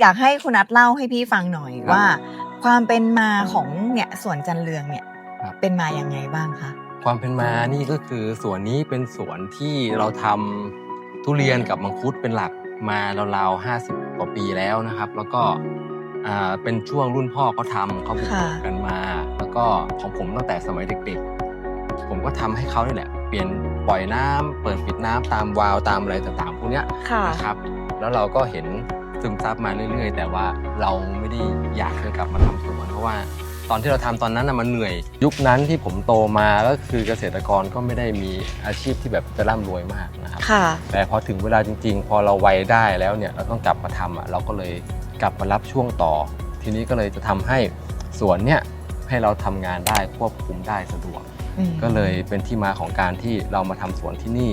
อยากให้คุณนัทเล่าให้พี่ฟังหน่อยว่า ความเป็นมาของเนี่ยสวนจันเรืองเนี่ยครับเป็นมาอย่างไงบ้างคะความเป็นมานี่ก็คือสวนนี้เป็นสวนที่เราทำทุเรียนกับมังคุดเป็นหลักมาราวๆ50กว่าปีแล้วนะครับ แล้วก็อ่าเป็นช่วงรุ่นพ่อเขาทำเขาบุกค่ะกันมา แล้วก็ของผมตั้งแต่สมัยเด็กๆ ผมก็ทำให้เขานี่แหละ เปลี่ยนปล่อยน้ำเปิดปิดน้ำตามวาล์วตามอะไรต่างๆพวกเนี้ยค่ะนะครับ แล้วเราก็เห็น ซึมซับมาเรื่อย ๆ แต่ว่าเราไม่ได้อยากจะกลับมาทำสวนเพราะว่า ตอนที่เราทำตอนนั้นน่ะมันเหนื่อย ยุคนั้นที่ผมโตมาก็คือเกษตรกรก็ไม่ได้มีอาชีพที่แบบจะร่ำรวยมากนะครับ ค่ะ แต่พอถึงเวลาจริง ๆ พอเราวัยได้แล้วเนี่ยเราต้องกลับมาทำอะเราก็เลยกลับมารับช่วงต่อ ทีนี้ก็เลยจะทำให้สวนเนี่ยให้เราทำงานได้ควบคุมได้สะดวก อืม ก็เลยเป็นที่มาของการที่เรามาทำสวนที่นี่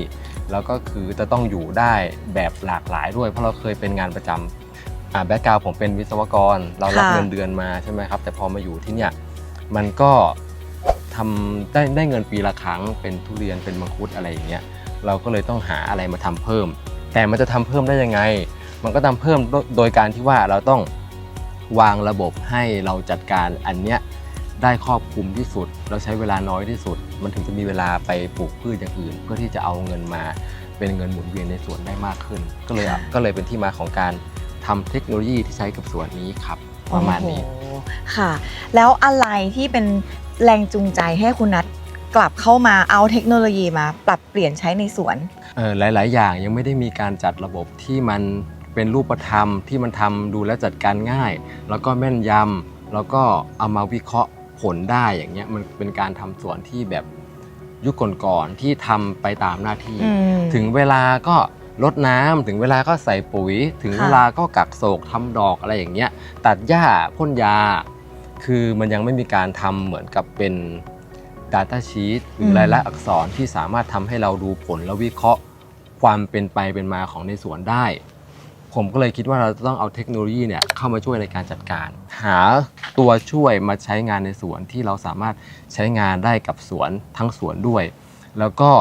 แล้วก็คือจะต้องอยู่ได้แบบหลากหลายด้วย เพราะเราเคยเป็นงานประจำอ่า แบ็กกราวผมเป็นวิศวกร เรารับค่ะ เงินเดือนมาใช่ไหมครับ แต่พอมาอยู่ที่เนี่ยมันก็ทำได้ได้เงินปีละครั้งเป็นทุเรียนเป็นมังคุดอะไรอย่างเงี้ยเราก็เลยต้องหาอะไรมาทำเพิ่ม แต่มันจะทำเพิ่มได้ยังไง มันก็ทำเพิ่มโดโดยการที่ว่าเราต้องวางระบบให้เราจัดการอันเนี้ยได้ครอบคลุมที่สุด เราใช้เวลาน้อยที่สุด มันถึงจะมีเวลาไปปลูกพืชอย่างอื่น เพื่อที่จะเอาเงินมาเป็นเงินหมุนเวียนในสวนได้มากขึ้น ก็เลยค่ะก็เลยเป็นที่มาของการ ทำเทคโนโลยีที่ใช้กับสวนนี้ครับ ประมาณนี้ โอ้โหค่ะ แล้วอะไรที่เป็นแรงจูงใจให้คุณนัทกลับเข้ามาเอาเทคโนโลยีมาปรับเปลี่ยนใช้ในสวน เออหลาย ๆ อย่างยังไม่ได้มีการจัดระบบที่มันเป็นรูปธรรมที่มันทำดูแลจัดการง่าย แล้วก็แม่นยำแล้วก็เอามาวิเคราะห์ผลได้อย่างเงี้ยมันเป็นการทำสวนที่แบบยุคก่อนๆที่ทำไปตามหน้าที่ อืม ถึงเวลาก็ รดน้ำถึงเวลาก็ใส่ปุ๋ย ถึงค่ะเวลาก็กักโศกทำดอกอะไรอย่างเงี้ยตัดหญ้าพ่นยา คือมันยังไม่มีการทำเหมือนกับเป็น Data Sheet หรือรายละอักษรที่สามารถทำให้เราดูผลและวิเคราะห์ความเป็นไปเป็นมาของในสวนได้ ผมก็เลยคิดว่าเราจะต้องเอาเทคโนโลยีเนี่ยเข้ามาช่วยในการจัดการ หาตัวช่วยมาใช้งานในสวนที่เราสามารถใช้งานได้กับสวนทั้งสวนด้วย แล้วก็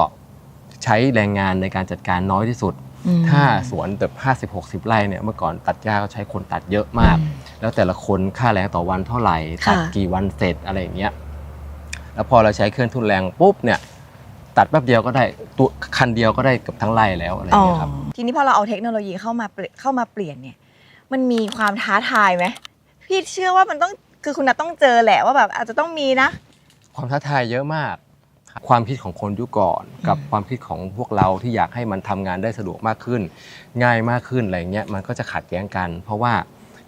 ใช้แรงงานในการจัดการน้อยที่สุดอืม ถ้าสวนแบบ 50-60 ไร่เนี่ยเมื่อก่อนตัดหญ้าก็ใช้คนตัดเยอะมาก แล้วแต่ละคนค่าแรงต่อวันเท่าไหร่ค่ะตัดกี่วันเสร็จอะไรอย่างเงี้ยแล้วพอเราใช้เครื่องทุนแรงปุ๊บเนี่ยตัดแป๊บเดียวก็ได้ตัวคันเดียวก็ได้เกับทั้งไร่แล้วอะไรอย่างเงี้ยครับทีนี้พอเราเอาเทคโนโลยีเข้ามาเปลี่ยนเข้ามาเปลี่ยนเนี่ยมันมีความท้าทายไหมพี่เชื่อว่ามันต้องคือคุณนัทต้องเจอแหละว่าแบบอาจจะต้องมีนะ ความท้าทายเยอะมาก ความคิดของคนยุคก่อน กับอืมความคิดของพวกเราที่อยากให้มันทำงานได้สะดวกมากขึ้น ง่ายมากขึ้นอะไรเงี้ยมันก็จะขัดแย้งกัน เพราะว่า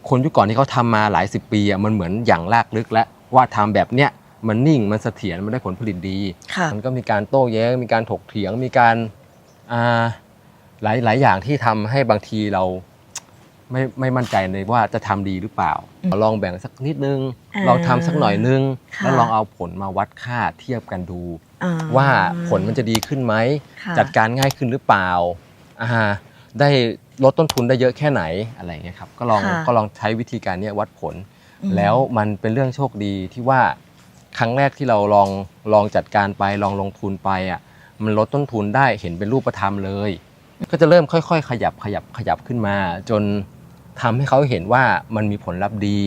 คนยุคก่อนที่เขาทำมาหลายสิบปีอะมันเหมือนอย่างลากลึกแล้วว่าทำแบบเนี้ยมันนิ่งมันเสถียรมันได้ผลผลิตดีค่ะมันก็มีการโต้แย้งมีการถกเถียงมีการอ่าหลายหลายอย่างที่ทำให้บางทีเราไม่ไม่มั่นใจในว่าจะทำดีหรือเปล่าอืมลองแบ่งสักนิดนึงอ่าลองทำสักหน่อยนึงค่ะแล้วลองเอาผลมาวัดค่าเทียบกันดูอ่ ว่าผลมันจะดีขึ้นไหมค่ะจัดการง่ายขึ้นหรือเปล่าอ่าได้ลดต้นทุนได้เยอะแค่ไหนอะไรอย่างเงี้ยครับก็ลองค่ะก็ลองใช้วิธีการเนี้ยวัดผลอืมแล้วมันเป็นเรื่องโชคดีที่ว่าครั้งแรกที่เราลองลองจัดการไปลองลงทุนไปอะมันลดต้นทุนได้เห็นเป็นรูปธรรมเลย ก็จะเริ่มค่อยๆ ขยับขยับขยับขึ้นมา จนทำให้เขาเห็นว่ามันมีผลลัพธ์ดี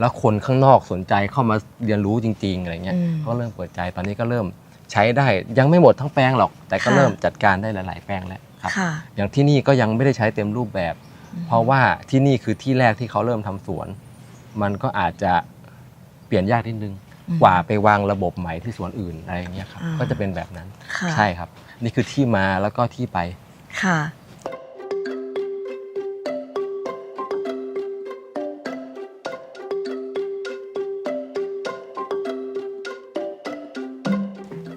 แล้วคนข้างนอกสนใจเข้ามาเรียนรู้จริง ๆอะไรเงี้ยอืมเขาเริ่มเปิดใจตอนนี้ก็เริ่ม ใช้ได้ยังไม่หมดทั้งแปลงหรอก แต่ก็ค่ะ เริ่มจัดการได้หลาย ๆ แปลงแล้วครับ ค่ะ อย่างที่นี่ก็ยังไม่ได้ใช้เต็มรูปแบบ อืม เพราะว่าที่นี่คือที่แรกที่เขาเริ่มทำสวน มันก็อาจจะเปลี่ยนยากนิดนึง อืม กว่าไปวางระบบใหม่ที่สวนอื่นอะไรอย่างเงี้ยครับอ่า ก็จะเป็นแบบนั้นค่ะใช่ครับ นี่คือที่มาแล้วก็ที่ไป ค่ะ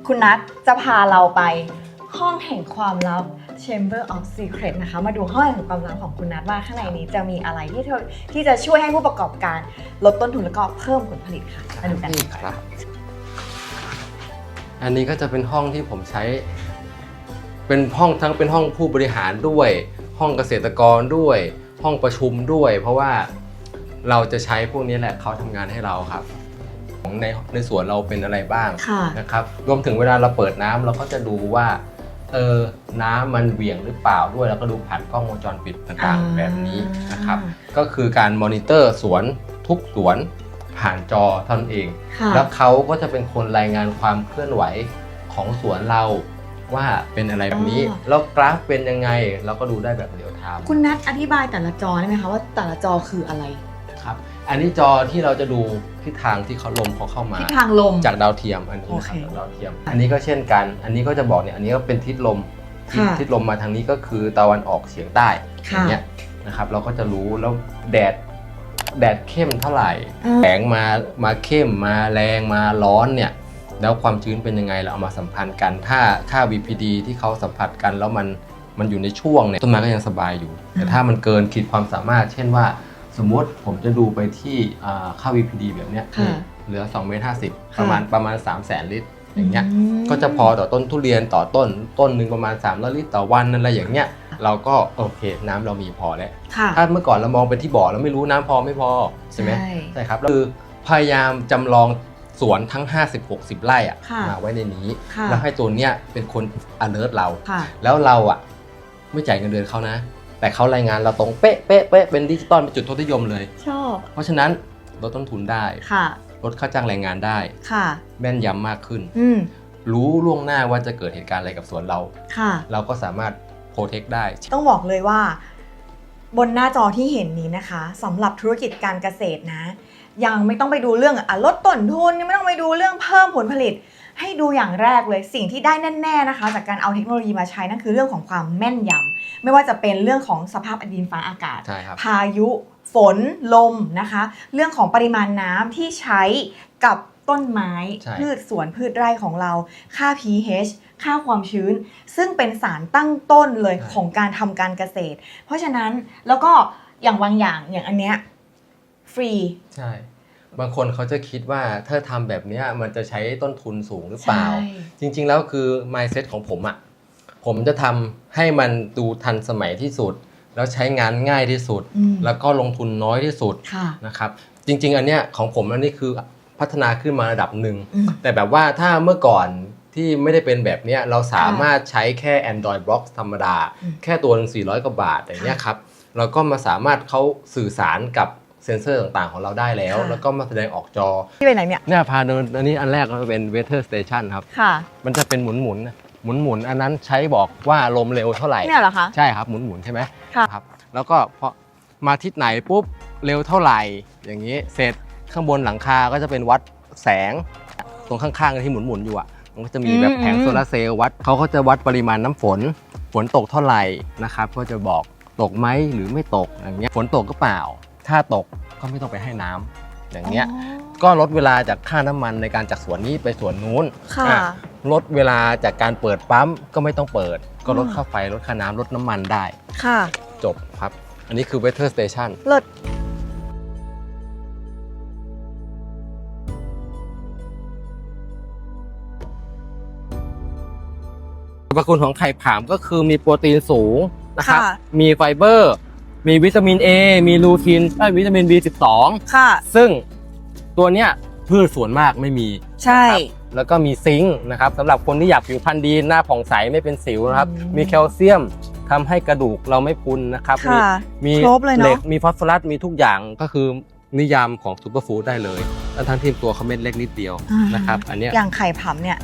คุณนัทจะพาเราไปห้องแห่งความลับ Chamber of Secret นะคะ มาดูห้องแห่งความลับของคุณนัทว่าข้างในนี้จะมีอะไรที่เธอที่จะช่วยให้ผู้ประกอบการลดต้นทุนแล้วก็เพิ่มผลผลิตค่ะมาดูกันนี่ครับ อันนี้ก็จะเป็นห้องที่ผมใช้ เป็นห้องทั้งเป็นห้องผู้บริหารด้วย ห้องเกษตรกรด้วย ห้องประชุมด้วย เพราะว่าเราจะใช้พวกนี้แหละเขาทำงานให้เราครับ ของในในสวนเราเป็นอะไรบ้างค่ะ นะครับรวมถึงเวลาเราเปิดน้ำเราก็จะดูว่าเออน้ำมันเหวี่ยงหรือเปล่าด้วย แล้วก็ดูผ่านกล้องวงจรปิดต่างๆแบบนี้นะครับ ก็คือการมอนิเตอร์สวนทุกสวนผ่านจอเท่านั้นเอง ค่ะแล้วเขาก็จะเป็นคนรายงานความเคลื่อนไหวของสวนเราว่าเป็นอะไรแบบนี้อ๋อแล้วกราฟเป็นยังไงเราก็ดูได้แบบเรียลไทม์ คุณนัทอธิบายแต่ละจอได้ไหมคะว่าแต่ละจอคืออะไรครับ อันนี้จอที่เราจะดูทิศทางที่เขาลมเขาเข้ามาทิศทางลม จากดาวเทียมอันนี้นะครับโอเคจากดาวเทียม อันนี้ก็เช่นกัน อันนี้ก็จะบอกเนี่ยอันนี้ก็เป็นทิศลมทิศค่ะทิศลมมาทางนี้ก็คือตะวันออกเฉียงใต้อค่ะ ย่างเงี้ยนะครับเราก็จะรู้แล้วแดดแดดเข้มเท่าไหร่อ่า แสงมามาเข้มมาแรงมาร้อนเนี่ยแล้วความชื้นเป็นยังไงเราเอามาสัมพันธ์กัน ถ้าค่า VPD ที่เขาสัมผัสกันแล้วมันมันอยู่ในช่วงเนี่ยต้นไม้ก็ยังสบายอยู่ แต่ถ้ามันเกินขีดความสามารถ เช่นว่า สมมติผมจะดูไปที่อ่าค่า VPD แบบเนี้ยค่ะเหลือ2เมตรห้าสิบค่ะประมาณประมาณ 3 0 0แสนลิตรอย่างเงี้ย ม ก็จะพอต่อต้นทุเรียนต่อต้นต้นหนึ่งประมาณ300ลิตรต่อวันอะไรอย่างเงี้ย เราก็โอเค น้ำเรามีพอแล้ว ค่ะถ้าเมื่อก่อนเรามองไปที่บ่อเราไม่รู้น้ำพอไม่พอใช่ไหมใช่ใช่ครับคือพยายามจำลองสวนทั้ง 50-60 ไร่อะค่ะ มาไว้ในนี้ ค่ะแล้วให้ตัวเนี้ยเป็นคน alert เรา ค่ะ แล้วเราอะไม่จ่ายเงินเดือนเขานะ แต่เขารายงานเราตรงเป๊ะเป๊ะเป๊ะเป็นดิจิตอลเป็นจุดทศนิยมเลย ชอบ เพราะฉะนั้นลดต้นทุนได้ ค่ะ ลดค่าจ้างแรงงานได้ ค่ะ แม่นยำมากขึ้น อืมรู้ล่วงหน้าว่าจะเกิดเหตุการณ์อะไรกับสวนเรา ค่ะ เราก็สามารถโปรเทคได้ ต้องบอกเลยว่า บนหน้าจอที่เห็นนี้นะคะสำหรับธุรกิจการเกษตรนะ ยังไม่ต้องไปดูเรื่องอะลดต้นทุนยังไม่ต้องไปดูเรื่องเพิ่มผลผลิต ให้ดูอย่างแรกเลยสิ่งที่ได้แน่ ๆนะคะ จากการเอาเทคโนโลยีมาใช้นั่นคือเรื่องของความแม่นยำ ไม่ว่าจะเป็นเรื่องของสภาพดินฟ้าอากาศ ใช่ครับ พายุ ฝน ลมนะคะ เรื่องของปริมาณน้ำที่ใช้กับต้นไม้ ใช่ พืชสวนพืชไร่ของเรา ค่า pH ค่าความชื้น ซึ่งเป็นสารตั้งต้นเลยของการทำการเกษตร เพราะฉะนั้นแล้วก็อย่างบางอย่างอย่างอันเนี้ยฟรี ใช่ บางคนเขาจะคิดว่าถ้าทำแบบเนี้ยมันจะใช้ต้นทุนสูงหรือเปล่า จริง ๆ แล้วคือ mindset ของผมอะ่ะ ผมจะทำให้มันดูทันสมัยที่สุด แล้วใช้งานง่ายที่สุดอืมแล้วก็ลงทุนน้อยที่สุดค่ะนะครับ จริง ๆ อันเนี้ยของผมอันนี้คือพัฒนาขึ้นมาระดับหนึ่งอืมแต่แบบว่าถ้าเมื่อก่อนที่ไม่ได้เป็นแบบเนี้ยเราสามารถใช้แค่ Android Box ธรรมดาอืมแค่ตัวหนึง400 กว่าบาทอย่างเงี้ยครับเราก็มาสามารถเขาสื่อสารกับเซนเซอร์ต่างๆของเราได้แล้วค่ะแล้วก็มาแสดงออกจอ ที่ไปไหนเนี่ยเนี่ยพาเดินอันนี้อันแรกก็เป็น Weather Station ครับ ค่ะ มันจะเป็นหมุนหมุน หมุนหมุนๆอันนั้นใช้บอกว่าลมเร็วเท่าไหร่เนี่ยเหรอคะ ใช่ครับหมุนหมุนๆใช่ไหมค่ะ ครับ แล้วก็พอมาทิศไหนปุ๊บเร็วเท่าไหร่ อย่างนี้เสร็จข้างบนหลังคาก็จะเป็นวัดแสง ตรงข้างๆที่หมุนหมุนๆอยู่อะมันก็จะมีแบบแผงโซลาร์เซลล์วัดเขาก็จะวัดปริมาณน้ำฝน ฝนตกเท่าไหร่นะครับก็จะบอกตกไหมหรือไม่ตกอย่างเงี้ยฝนตกก็เปล่า ถ้าตกก็ไม่ต้องไปให้น้ำอย่างเงี้ย ก็ลดเวลาจากค่าน้ำมันในการจากสวนนี้ไปสวนนู้นค่ะ อะลดเวลาจากการเปิดปั๊มก็ไม่ต้องเปิด ก็ลดอ่าค่าไฟลดค่าน้ำลดน้ำมันได้ ค่ะจบครับ อันนี้คือ Weather Station เลิศสรรพคุณของไข่ผามก็คือมีโปรตีนสูงนะครับค่ะมีไฟเบอร์ มีวิตามิน A มีลูทีนเอ้ยวิตามิน B12 ค่ะ ซึ่ง ตัวเนี้ยพืชส่วนมากไม่มีใช่แล้วก็มีซิงค์นะครับสำหรับคนที่อยากผิวพรรณดีหน้าผ่องใสไม่เป็นสิวนะครับ อืม มีแคลเซียมทำให้กระดูกเราไม่พรุนนะครับมี ค่ะ มีครบเลยเนอะหล็กมีฟอสฟอรัสมีทุกอย่างก็คือนิยามของซูเปอร์ฟู้ดได้เลยทั้งทั้งที่ตัวเขาเม็ดเล็กนิดเดียวอ่านนะครับอันเนี้ยอย่างไข่ผำเนี่ย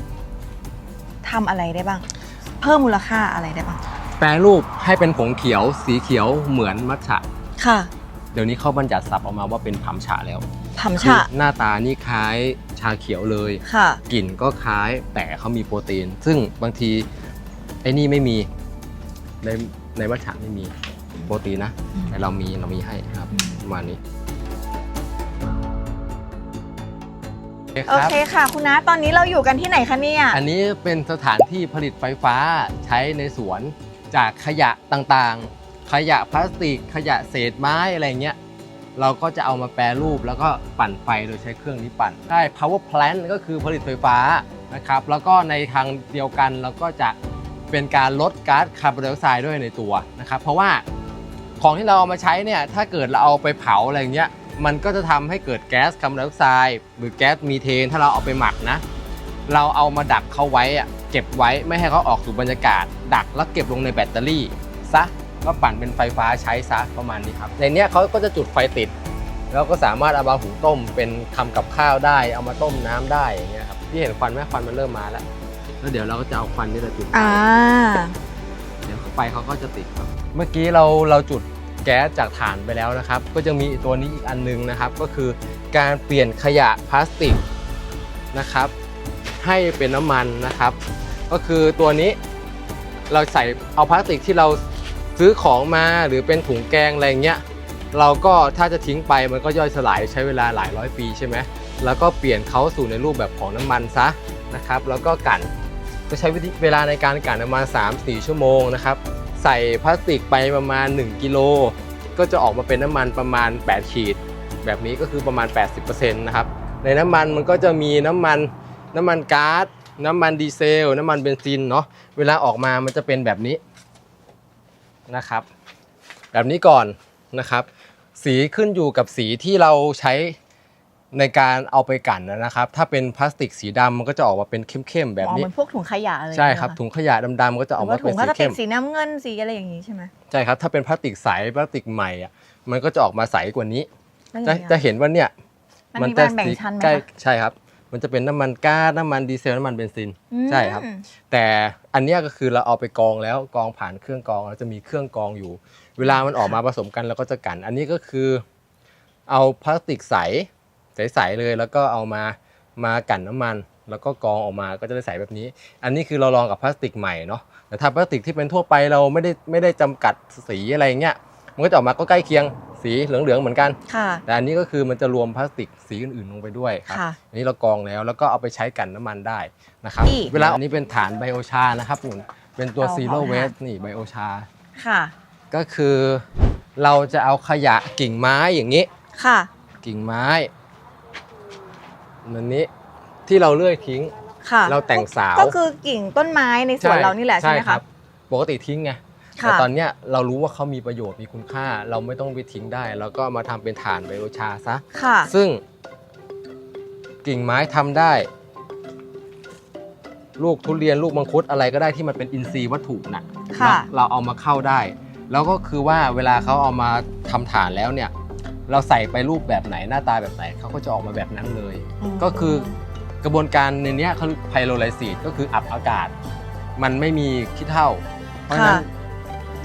ทำอะไรได้บ้าง เพิ่มมูลค่าอะไรได้บ้าง แปรรูปให้เป็นผงเขียวสีเขียวเหมือนมัทฉะค่ะ เดี๋ยวนี้เขาบัญญัติศัพท์ออกมาว่าเป็นผำฉะแล้ว ผำคือฉะหน้าตานี่คล้ายชาเขียวเลย ค่ะ กลิ่นก็คล้ายแต่เขามีโปรตีน ซึ่งบางทีไอ้นี่ไม่มีในในมัทฉะไม่มีโปรตีนนะ อืม แต่เรามีเรามีให้ครับอืมประมาณนี้โอเคค่ะ คุณน้าตอนนี้เราอยู่กันที่ไหนคะเนี่ย อันนี้เป็นสถานที่ผลิตไฟฟ้าใช้ในสวนจากขยะต่างๆ ขยะพลาสติก ขยะเศษไม้อะไรเงี้ย เราก็จะเอามาแปรรูปแล้วก็ปั่นไฟโดยใช้เครื่องนี้ปั่นได้ power plant ก็คือผลิตไฟฟ้านะครับ แล้วก็ในทางเดียวกันเราก็จะเป็นการลดก๊าซคาร์บอนไดออกไซด์ด้วยในตัวนะครับ เพราะว่าของที่เราเอามาใช้เนี่ยถ้าเกิดเราเอาไปเผาอะไรเงี้ยมันก็จะทำให้เกิดแก๊สคาร์บอนไดออกไซด์หรือแก๊สมีเทน ถ้าเราเอาไปหมักนะ เราเอามาดักเขาไว้อะเก็บไว้ไม่ให้เขาออกสู่บรรยากาศ ดักแล้วเก็บลงในแบตเตอรี่ซะ ก็ปั่นเป็นไฟฟ้าใช้ซะประมาณนี้ครับ ในเนี้ยเขาก็จะจุดไฟติด แล้วก็สามารถเอามาหุงต้มเป็นทำกับข้าวได้ เอามาต้มน้ำได้อย่างเงี้ยครับพี่เห็นควันไหมควันมันเริ่มมาแล้ว แล้วเดี๋ยวเราก็จะเอาควันนี่แหละจุดอ่าเดี๋ยวไฟเขาก็จะติดครับ เมื่อกี้เราเราจุดแก๊สจากถ่านไปแล้วนะครับ ก็จะมีตัวนี้อีกอันนึงนะครับ ก็คือการเปลี่ยนขยะพลาสติกนะครับ ให้เป็นน้ำมันนะครับ ก็คือตัวนี้เราใส่เอาพลาสติกที่เรา ซื้อของมาหรือเป็นถุงแกงอะไรเงี้ยเราก็ถ้าจะทิ้งไปมันก็ย่อยสลายใช้เวลาหลายร้อยปีใช่ไหมแล้วก็เปลี่ยนเขาสู่ในรูปแบบของน้ำมันซะนะครับ แล้วก็กั่นก็ใช้วิธีเวลาในการกั่นประมาณ3-4 ชั่วโมงนะครับ ใส่พลาสติกไปประมาณ 1กิโลก็จะออกมาเป็นน้ำมันประมาณ 8 ขีด แบบนี้ก็คือประมาณ 80%นะครับในน้ำมันมันก็จะมีน้ำมันน้ำมันก๊าซน้ำมันดีเซล น้ำมันเบนซินเนาะเวลาออกมามันจะเป็นแบบนี้ นะครับ แบบนี้ก่อนนะครับ สีขึ้นอยู่กับสีที่เราใช้ในการเอาไปกลั่นนะครับ ถ้าเป็นพลาสติกสีดำมันก็จะออกมาเป็นเข้มๆแบบอ๋อนี้ เหมือนพวกถุงขยะอะไรใช่ครับไหมะถุงขยะดำๆก็จะออกหมารือว่าถุเป็งนก็สีจะเป็เข้นมสีน้ำเงินสีอะไรอย่างนี้ใช่ไหมใช่ครับ ถ้าเป็นพลาสติกใสพลาสติกใหม่อะมันก็จะออกมาใสกว่านี้ แล้วอย่างเงี้ยจะจะเห็นว่าเนี่ยมันมีจะการแบ่งสีชั้นไหมใกล้คะใช่ครับ มันจะเป็นน้ำมันก๊าซน้ำมันดีเซลน้ำมันเบนซิน อืมใช่ครับ แต่อันเนี้ยก็คือเราเอาไปกรองแล้วกรองผ่านเครื่องกรองแล้วจะมีเครื่องกรองอยู่ เวลามันออกมาผสมกันเราก็จะกัน อันนี้ก็คือเอาพลาสติกใสใสๆเลยแล้วก็เอามามากันน้ำมัน แล้วก็กรองออกมาก็จะได้ใสแบบนี้ อันนี้คือเราลองกับพลาสติกใหม่เนาะแต่ถ้าพลาสติกที่เป็นทั่วไปเราไม่ได้ไม่ได้จำกัดสีอะไรเงี้ยมันก็จะออกมาก็ใกล้เคียง สีเหลืองๆเหมือนกัน ค่ะ แต่อันนี้ก็คือมันจะรวมพลาสติกสีอื่นๆลงไปด้วยครับค่ะอันนี้เรากรองแล้วแล้วก็เอาไปใช้กันน้ำมันได้นะครับนี่ เวลาอันนี้เป็นฐานไบโอชานะครับหนุนเป็นตัวเอาซีโร่เอาเวค่ะสนี่ไบโอชา ค่ะ ก็คือเราจะเอาขยะกิ่งไม้อย่างนี้ ค่ะ กิ่งไม้มันนี้ที่เราเลื่อยทิ้ง ค่ะเราแต่งสาว ก็คือกิ่งต้นไม้ในสวนเรานี่แหละใช่ไหมครัคะ บ ปกติทิ้งไงค่ะ แต่ตอนเนี้ยเรารู้ว่าเขามีประโยชน์มีคุณค่า เราไม่ต้องไปทิ้งได้แล้วก็เอามาทำเป็นฐานไบโอชาซะ ค่ะ ซึ่งกิ่งไม้ทำได้ ลูกทุเรียนลูกมังคุดอะไรก็ได้ที่มันเป็นอินทรีย์วัตถุน่ะค่ะเราเราเอามาเข้าได้ แล้วก็คือว่าเวลาเขาเอามาทำฐานแล้วเนี่ย เราใส่ไปรูปแบบไหนหน้าตาแบบไหนเขาก็จะออกมาแบบนั้นเลย ก็คือกระบวนการในเนี้ยเขาเรียกไพโรไลซีดก็คืออับอากาศ มันไม่มีขี้เท่า เพราะฉะนั้นค่ะ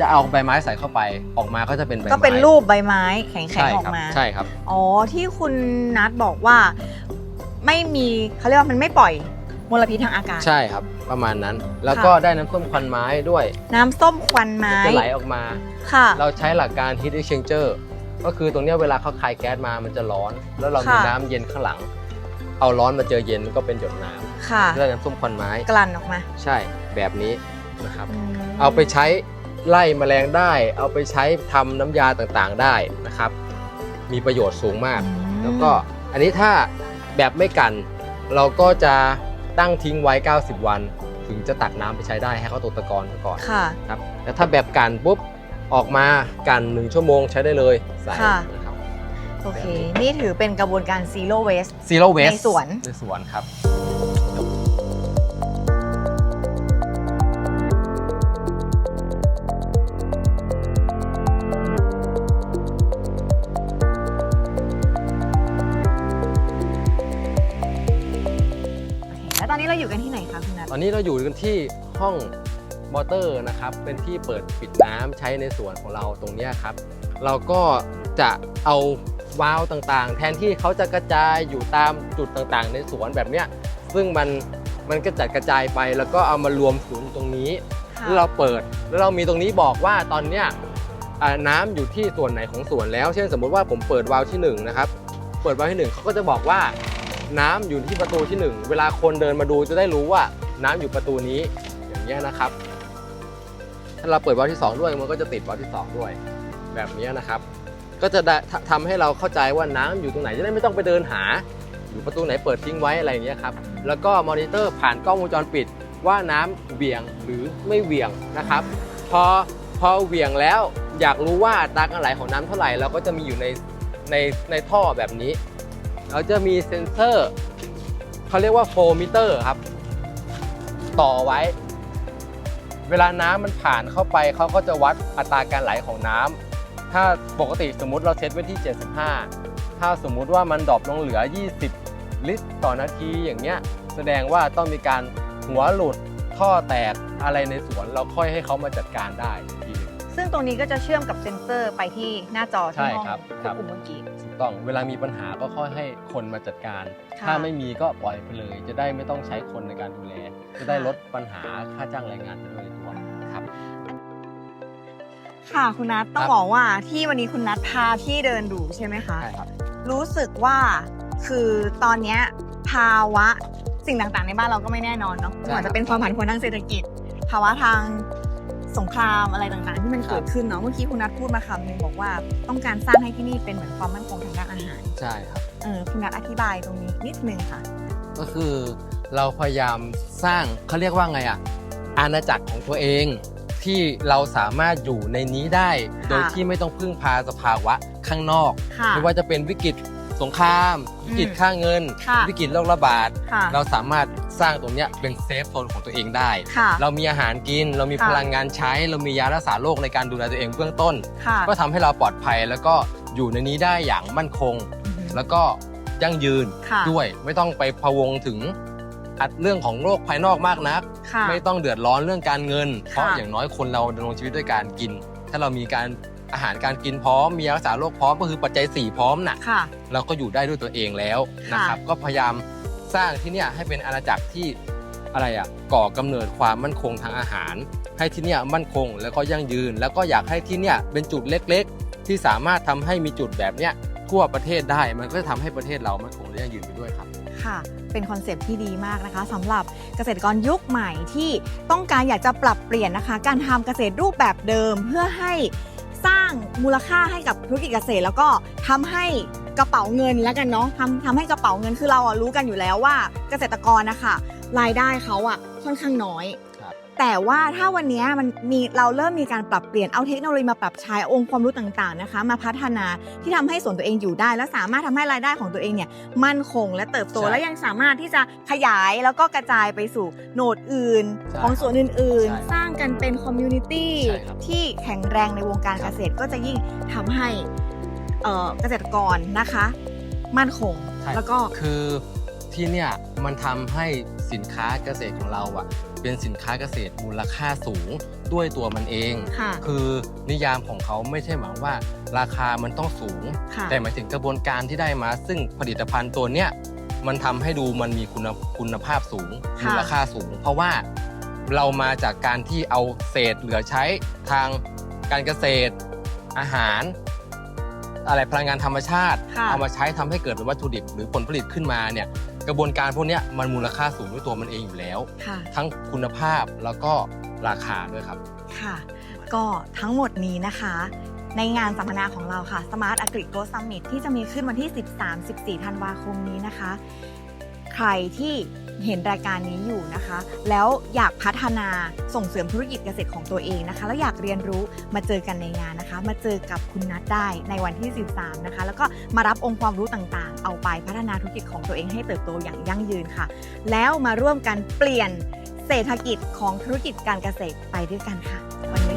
จะเอาใบไม้ใส่เข้าไปออกมาก็จะเป็นใบไม้ก็เป็นรูปใบไม้แข็งใช่ๆออครักมา ใช่ครับ อ๋อที่คุณนัทบอกว่าไม่มีเขาเรียกว่ามันไม่ปล่อยมลพิษทางอากาศ ใช่ครับ ประมาณนั้น แล้วก็ได้น้ำส้มควันไม้ด้วยน้ำส้มควันไม้จะไหลออกมา ค่ะ เราใช้หลักการ heat exchanger ก็คือตรงเนี้ยเวลาเขาคายแก๊สมามันจะร้อน แล้วเรามีค่ะ น้ำเย็นข้างหลัง เอาร้อนมาเจอเย็นมันก็เป็นหยดน้ค่ะำได้น้ำส้มควันไม้ กลั่นออกมาใช่แบบนี้นะครับมเอาไปใช้ ไล่แมลงได้ เอาไปใช้ทำน้ำยาต่างๆได้นะครับ มีประโยชน์สูงมากอืมแล้วก็อันนี้ถ้าแบบไม่กัน เราก็จะตั้งทิ้งไว้ 90 วัน ถึงจะตักน้ำไปใช้ได้ให้เขาตกตะกอนซะก่อนค่ะครับแต่ถ้าแบบกันปุ๊บออกมากันหนึ่งชั่วโมงใช้ได้เลยใส่ค่ะนะครับโอเค นี่ถือเป็นกระบวนการ zero waste zero waste ในสวนในสวนครับ คะคุณนัทตอนนี้เราอยู่กันที่ห้องมอเตอร์นะครับ เป็นที่เปิดปิดน้ำใช้ในสวนของเราตรงเนี้ยครับ เราก็จะเอาวาล์วต่างๆ แทนที่เขาจะกระจายอยู่ตามจุดต่างๆ ในสวนแบบเนี้ย ซึ่งมันมันก็จัดกระจายไปแล้วก็เอามารวมศูนย์ตรงนี้แล้วเราเปิดแล้วเรามีตรงนี้บอกว่าตอนเนี้ยอ่าน้ำอยู่ที่ส่วนไหนของสวนแล้ว เช่นสมมุติว่าผมเปิดวาล์วที่หนึ่งนะครับ เปิดวาล์วที่หนึ่งเขาก็จะบอกว่าน้ำอยู่ที่ประตูที่หนึ่งเวลาคนเดินมาดูจะได้รู้ว่า น้ำอยู่ประตูนี้อย่างเงี้ยนะครับ ถ้าเราเปิดวาล์วที่สองด้วยมันก็จะติดวาล์วที่สองด้วย แบบนี้นะครับ ก็จะได้ททำให้เราเข้าใจว่าน้ำอยู่ตรงไหนจะได้ไม่ต้องไปเดินหา อยู่ประตูไหนเปิดทิ้งไว้อะไรอย่างเงี้ยครับแล้วก็มอนิเตอร์ผ่านกล้องวงจรปิด ว่าน้ำเวี่ยงหรือไม่เวี่ยงนะครับ พอพอเวี่ยงแล้วอยากรู้ว่าอัตราการไหลของน้ำเท่าไหร่เราก็จะมีอยู่ในในในท่อแบบนี้ เราจะมีเซ็นเซอร์เขาเรียกว่าโฟมิเตอร์ครับ ต่อไว้ เวลาน้ำมันผ่านเข้าไปเขาก็จะวัดอัตราการไหลของน้ำถ้าปกติสมมุติเราเซตไว้ที่ 75 ถ้าสมมุติว่ามันดรอปลงเหลือ 20 ลิตรต่อนาทีอย่างเงี้ยแสดงว่าต้องมีการหัวหลุดท่อแตกอะไรในสวน เราค่อยให้เขามาจัดการได้ทีหนึ่ง ซึ่งตรงนี้ก็จะเชื่อมกับเซ็นเซอร์ไปที่หน้าจอใช่ที่ห้องครับควครับบ คุมเมื่อกี้ ถูกต้องเวลามีปัญหาก็ค่อยให้คนมาจัดการ ค่ะถ้าไม่มีก็ปล่อยไปเลย จะได้ไม่ต้องใช้คนในการดูแล จะได้ลดปัญหาค่าจ้างแรงงานไปด้วยในตัวครับ ค่ะคุณนัทต้องครับบอกว่าที่วันนี้คุณนัทพาที่เดินดูใช่ไหมคะ ใช่ครับ รู้สึกว่าคือตอนเนี้ยภาวะสิ่งต่างๆ ในบ้านเราก็ไม่แน่นอนเนาะใช่ไม่ว่าจะเป็นความผันผวนทางเศรษฐกิจ ภาวะทาง สงครามอะไรต่างๆ ที่มันครับเกิดขึ้นเนาะเมื่อกี้คุณนัทพูดมาคำหนึงบอกว่าต้องการสร้างให้ที่นี่เป็นเหมือนความมั่นคงทางด้านอาหารใช่ครับเออคุณนัทอธิบายตรงนี้นิดนึงค่ะ ก็คือเราพยายามสร้างเขาเรียกว่าไงอะอาณาจักรของตัวเองที่เราสามารถอยู่ในนี้ได้ค่ะโดยที่ไม่ต้องพึ่งพาสภาวะข้างนอกค่ะไม่ว่าจะเป็นวิกฤตสงครามอืมวิกฤตค่าเงินค่ะวิกฤตโรคระบาดค่ะเราสามารถ สร้างตรงเนี้ยเป็นเซฟโซนของตัวเองได้ ค่ะ เรามีอาหารกิน เรามีค่ะ พลังงานใช้ เรามียารักษาโรคในการดูแลตัวเองเบื้องต้น ค่ะก็ทำให้เราปลอดภัยแล้วก็อยู่ในนี้ได้อย่างมั่นคงอือฮึแล้วก็ยั่งยืนค่ะด้วยไม่ต้องไปพะวงถึงอัดเรื่องของโรคภายนอกมากนัก ค่ะ ไม่ต้องเดือดร้อนเรื่องการเงิน เพราะค่ะอย่างน้อยคนเราดำรงชีวิตด้วยการกิน ถ้าเรามีการอาหารการกินพร้อม มียารักษาโรคพร้อมก็คือปัจจัยสี่พร้อมน่ะ ค่ะ เราก็อยู่ได้ด้วยตัวเองแล้วค่ะนะครับ ก็พยายาม สร้างที่เนี่ยให้เป็นอาณาจักรที่อะไรอะก่อกำเนิดความมั่นคงทางอาหาร ให้ที่เนี่ยมั่นคงแล้วก็ยั่งยืน แล้วก็อยากให้ที่เนี่ยเป็นจุดเล็กๆ ที่สามารถทำให้มีจุดแบบเนี้ยทั่วประเทศได้มันก็จะทำให้ประเทศเรามั่นคงและยั่งยืนไปด้วยครับค่ะ เป็นคอนเซปที่ดีมากนะคะสำหรับเกษตรกรยุคใหม่ที่ต้องการอยากจะปรับเปลี่ยนนะคะ การทำเกษตรรูปแบบเดิมเพื่อให้ สร้างมูลค่าให้กับธุรกิจเกษตร แล้วก็ทำให้กระเป๋าเงินแล้วกันเนาะทำทำให้กระเป๋าเงินคือเราอะรู้กันอยู่แล้วว่าเกษตรกรนะคะรายได้เขาอะค่อนข้างน้อย แต่ว่าถ้าวันนี้มันมีเราเริ่มมีการปรับเปลี่ยนเอาเทคโนโลยีมาปรับใช้องค์ความรู้ต่างๆนะคะ มาพัฒนาที่ทำให้ส่วนตัวเองอยู่ได้ และสามารถทำให้รายได้ของตัวเองเนี่ยมั่นคงและเติบโตใช่และยังสามารถที่จะขยายแล้วก็กระจายไปสู่โหนดอื่นใช่ของส่วนอื่นใช่ๆสร้างกันเป็นคอมมูนิตี้ใช่ครับที่แข็งแรงในวงการครัเกบษตรก็จะยิ่งทำให้เอ่อเกษตรกรนะคะ มั่นคงใช่แล้วก็คือที่เนี่ยมันทำให้สินค้าเกษตรของเราอะ เป็นสินค้าเกษตรมูลค่าสูงด้วยตัวมันเอง ค่ะ คือนิยามของเขาไม่ใช่หมายว่าราคามันต้องสูง ค่ะ แต่หมายถึงกระบวนการที่ได้มา ซึ่งผลิตภัณฑ์ตัวเนี้ยมันทำให้ดูมันมีคุณคุณภาพสูงค่ะ มูลค่าสูง เพราะว่าเรามาจากการที่เอาเศษเหลือใช้ทางการเกษตรอาหาร อะไรพลังงานธรรมชาติ ค่ะ เอามาใช้ทำให้เกิดเป็นวัตถุดิบหรือผลผลิตขึ้นมาเนี่ย กระบวนการพวกเนี้ยมันมูลค่าสูงด้วยตัวมันเองอยู่แล้ว ค่ะทั้งคุณภาพแล้วก็ราคาด้วยครับ ค่ะ ก็ทั้งหมดนี้นะคะ ในงานสัมมนาของเราค่ะ Smart Agri Growth Summit ที่จะมีขึ้นวันที่ 13-14 ธันวาคมนี้นะคะ ใครที่เห็นรายการนี้อยู่นะคะ แล้วอยากพัฒนาส่งเสริมธุรกิจเกษตรของตัวเองนะคะ แล้วอยากเรียนรู้มาเจอกันในงานนะคะ มาเจอกับคุณนัทได้ในวันที่ 13 นะคะ แล้วก็มารับองค์ความรู้ต่างๆ เอาไปพัฒนาธุรกิจของตัวเองให้เติบโตอย่างยั่งยืนค่ะ แล้วมาร่วมกันเปลี่ยนเศรษฐกิจของธุรกิจการเกษตรไปด้วยกันค่ะวัน